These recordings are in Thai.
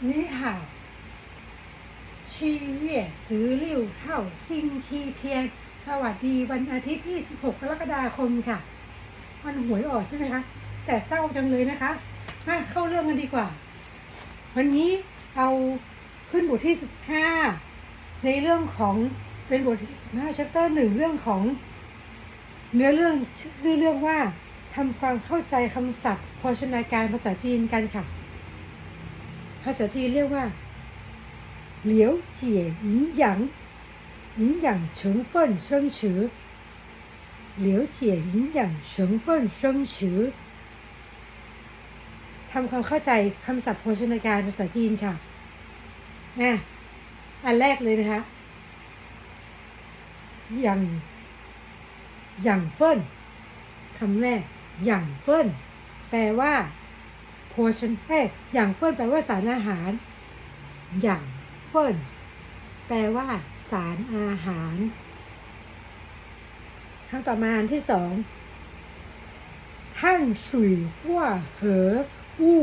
你好，七月十六号星期天สวัสดีวันอาทิตย์ที่ 16 กรกฎาคมค่ะ วันหวยออกใช่ไหมคะ แต่เศร้าจังเลยนะคะมาเข้าเรื่องกันดีกว่า วันนี้เอาขึ้นบทที่ 15 ในเรื่องของเป็นบทที่ 15 chapter หนึ่งเรื่องของ เนื้อเรื่องชื่อเรื่องว่าทำความเข้าใจคำศัพท์โภชนาการภาษาจีนกันค่ะ ภาษาจีนเรียกว่าเหลียวเจี๋ยหยินหยางหยินหยาง成分生词เหลียวเจี๋ยหยินหยาง成分生词ทำความเข้าใจคำศัพท์โภชนาการภาษาจีนค่ะอ่ะอันแรกเลยนะคะหยางหยางเฟินคำแรกหยางเฟินแปลว่า โภชนเอ้อย่างเฟินแปลว่าสารอาหาร อย่างเฟินแปลว่า สารอาหารคำต่อมาอันที่สองท่านสุยหัวเหออู้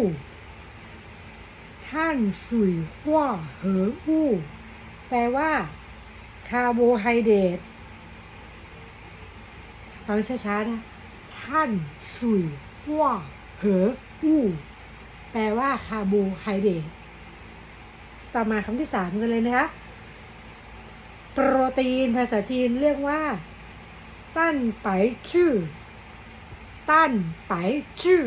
ท่านสุยหัวเหออู้แปลว่า คาร์โบไฮเดรตฟังช้าๆนะท่านสุยหัวเหออู้ แปลว่าคาร์โบไฮเดรตต่อมาคำที่สามกันเลยนะคะ โปรตีนภาษาจีนเรียกว่า ตั้นไปชื่อ ตั้นไปชื่อ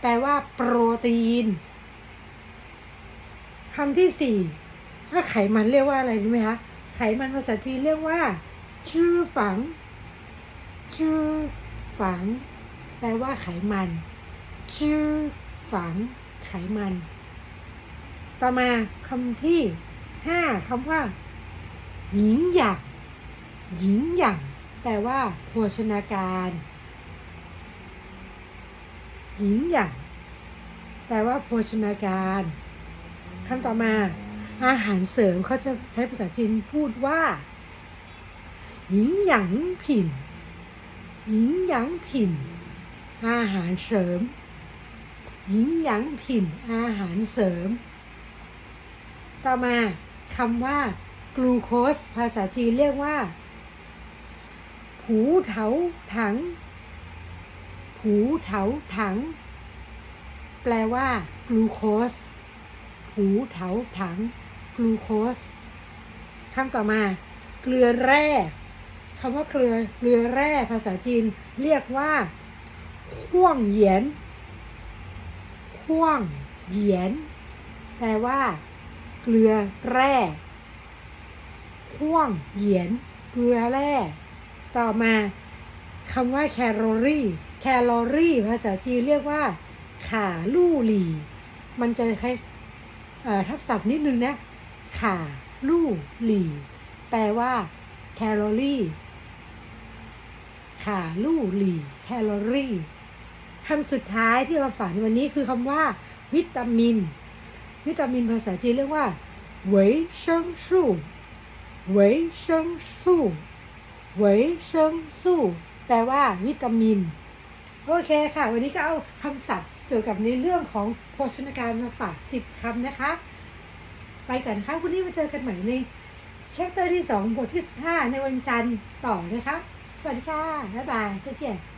แปลว่า โปรตีนคำที่สี่ถ้าไขมันเรียกว่าอะไรรู้ไหมคะ ไขมันภาษาจีนเรียกว่า ชื่อฝัง ชื่อฝัง แปลว่าไขมัน ชื่อ ฝังไขมัน ต่อมาคำที่ห้าคำว่า หญิงหยางหญิงหยางแปลว่าโภชนาการ หญิงหยางแปลว่าโภชนาการคำต่อมา อาหารเสริมเขาจะใช้ภาษาจีนพูดว่า หญิงหยางผินหญิงหยางผินอาหารเสริม หญิงหยางผินอาหารเสริม ต่อมาคำว่ากลูโคส ภาษาจีนเรียกว่า ผูเถาถัง ผูเถาถัง แปลว่ากลูโคส ผูเถาถัง กลูโคสคำต่อมา เกลือแร่คำว่าเกลือเกลือแร่ภาษาจีนเรียกว่าข่วงเหยียน ข่วง เหยียน แปลว่า เกลือแร่ข่วง เหยียน เกลือแร่ ต่อมาคำว่าแคลอรี่ แคลอรี่ ภาษาจีนเรียกว่า ขาลู่หลี่มันจะคล้ายทับศัพท์นิดนึงนะ ขาลู่หลี่แปลว่า แคลอรี่ ขาลู่หลี่แคลอรี่ คำสุดท้ายที่มาฝากในวันนี้คือคำว่า วิตามิน วิตามินภาษาจีนเรียกว่าเวยเชิงสู่เวยเชิงสู่เวยเชิงสู่แปลว่า วิตามิน โอเคค่ะ วันนี้ก็เอาคำศัพท์เกี่ยวกับในเรื่องของโภชนาการมาฝากสิบคำนะคะ ไปก่อนนะคะวันนี้มาเจอกันใหม่ในเชปเตอร์ที่สองบทที่สิบห้าในวันจันทร์ต่อนะคะ สวัสดีค่ะ บ๊ายบายเจเจ๊